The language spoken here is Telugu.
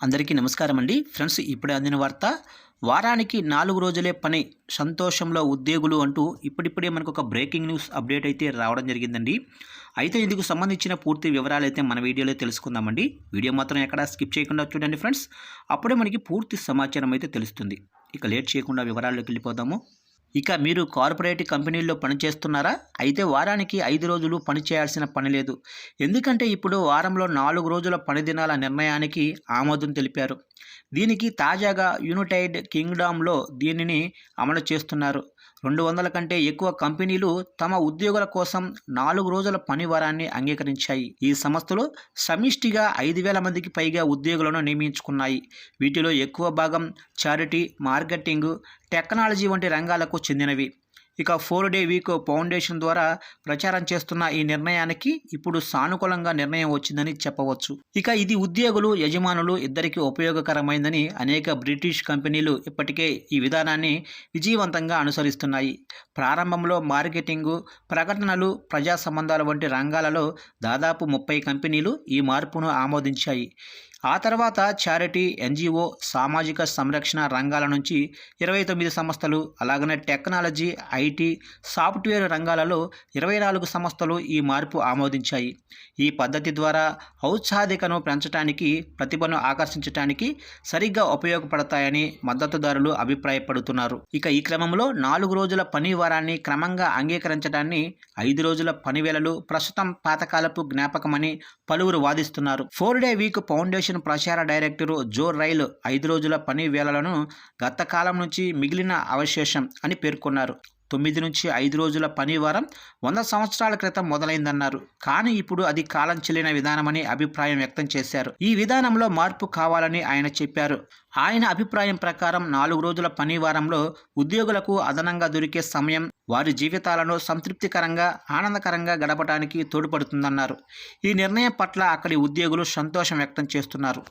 అందరికీ నమస్కారం అండి ఫ్రెండ్స్ ఇప్పుడే అందిన వార్త వారానికి నాలుగు రోజులే పని సంతోషంలో ఉద్యోగులు అంటూ ఇప్పుడిప్పుడే మనకు ఒక బ్రేకింగ్ న్యూస్ అప్డేట్ అయితే రావడం జరిగిందండి. అయితే ఇందుకు సంబంధించిన పూర్తి వివరాలు అయితే మన వీడియోలో తెలుసుకుందామండి. వీడియో మాత్రం ఎక్కడ స్కిప్ చేయకుండా చూడండి ఫ్రెండ్స్. అప్పుడే మనకి పూర్తి సమాచారం అయితే తెలుస్తుంది. ఇక లేట్ చేయకుండా వివరాల్లోకి వెళ్ళిపోదాము. ఇక మీరు కార్పొరేట్ కంపెనీల్లో పనిచేస్తున్నారా అయితే వారానికి ఐదు రోజులు పని చేయాల్సిన పని లేదు. ఎందుకంటే ఇప్పుడు వారంలో నాలుగు రోజుల పనిదినాల నిర్ణయానికి ఆమోదం తెలిపారు. దీనికి తాజాగా యునైటెడ్ కింగ్డమ్లో దీనిని అమలు చేస్తున్నారు. రెండు వందల కంటే ఎక్కువ కంపెనీలు తమ ఉద్యోగుల కోసం నాలుగు రోజుల పని వారాన్ని అంగీకరించాయి. ఈ సంస్థలు సమిష్టిగా ఐదు వేల మందికి పైగా ఉద్యోగులను నియమించుకున్నాయి. వీటిలో ఎక్కువ భాగం చారిటీ మార్కెటింగ్ టెక్నాలజీ వంటి రంగాలకు చెందినవి. ఇక ఫోర్ డే వీక్ ఫౌండేషన్ ద్వారా ప్రచారం చేస్తున్న ఈ నిర్ణయానికి ఇప్పుడు సానుకూలంగా నిర్ణయం వచ్చిందని చెప్పవచ్చు. ఇక ఇది ఉద్యోగులు యజమానులు ఇద్దరికీ ఉపయోగకరమైందని అనేక బ్రిటిష్ కంపెనీలు ఇప్పటికే ఈ విధానాన్ని విజయవంతంగా అనుసరిస్తున్నాయి. ప్రారంభంలో మార్కెటింగు ప్రకటనలు ప్రజా సంబంధాల వంటి రంగాలలో దాదాపు ముప్పై కంపెనీలు ఈ మార్పును ఆమోదించాయి. ఆ తర్వాత చారిటీ ఎన్జిఓ సామాజిక సంరక్షణ రంగాల నుంచి ఇరవై తొమ్మిది సంస్థలు అలాగనే టెక్నాలజీ ఐటీ సాఫ్ట్వేర్ రంగాలలో ఇరవై నాలుగు సంస్థలు ఈ మార్పు ఆమోదించాయి. ఈ పద్ధతి ద్వారా ఔత్సాహికను పెంచడానికి ప్రతిభను ఆకర్షించడానికి సరిగ్గా ఉపయోగపడతాయని మద్దతుదారులు అభిప్రాయపడుతున్నారు. ఇక ఈ క్రమంలో నాలుగు రోజుల పని వారాన్ని క్రమంగా అంగీకరించడాన్ని ఐదు రోజుల పనివేళలు ప్రస్తుతం పాతకాలపు జ్ఞాపకమని పలువురు వాదిస్తున్నారు. ఫోర్ డే వీక్ ఫౌండేషన్ ప్రచార డైరెక్టరు జో రైల్ ఐదు రోజుల పని వేళలను గత కాలం నుంచి మిగిలిన అవశేషం అని పేర్కొన్నారు. తొమ్మిది నుంచి ఐదు రోజుల పని వారం వంద సంవత్సరాల క్రితం మొదలైందన్నారు. కానీ ఇప్పుడు అది కాలం చెల్లిన విధానమని అభిప్రాయం వ్యక్తం చేశారు. ఈ విధానంలో మార్పు కావాలని ఆయన చెప్పారు. ఆయన అభిప్రాయం ప్రకారం నాలుగు రోజుల పని వారంలో ఉద్యోగులకు అదనంగా దొరికే సమయం వారి జీవితాలను సంతృప్తికరంగా ఆనందకరంగా గడపడానికి తోడ్పడుతుందన్నారు. ఈ నిర్ణయం పట్ల అక్కడి ఉద్యోగులు సంతోషం వ్యక్తం చేస్తున్నారు.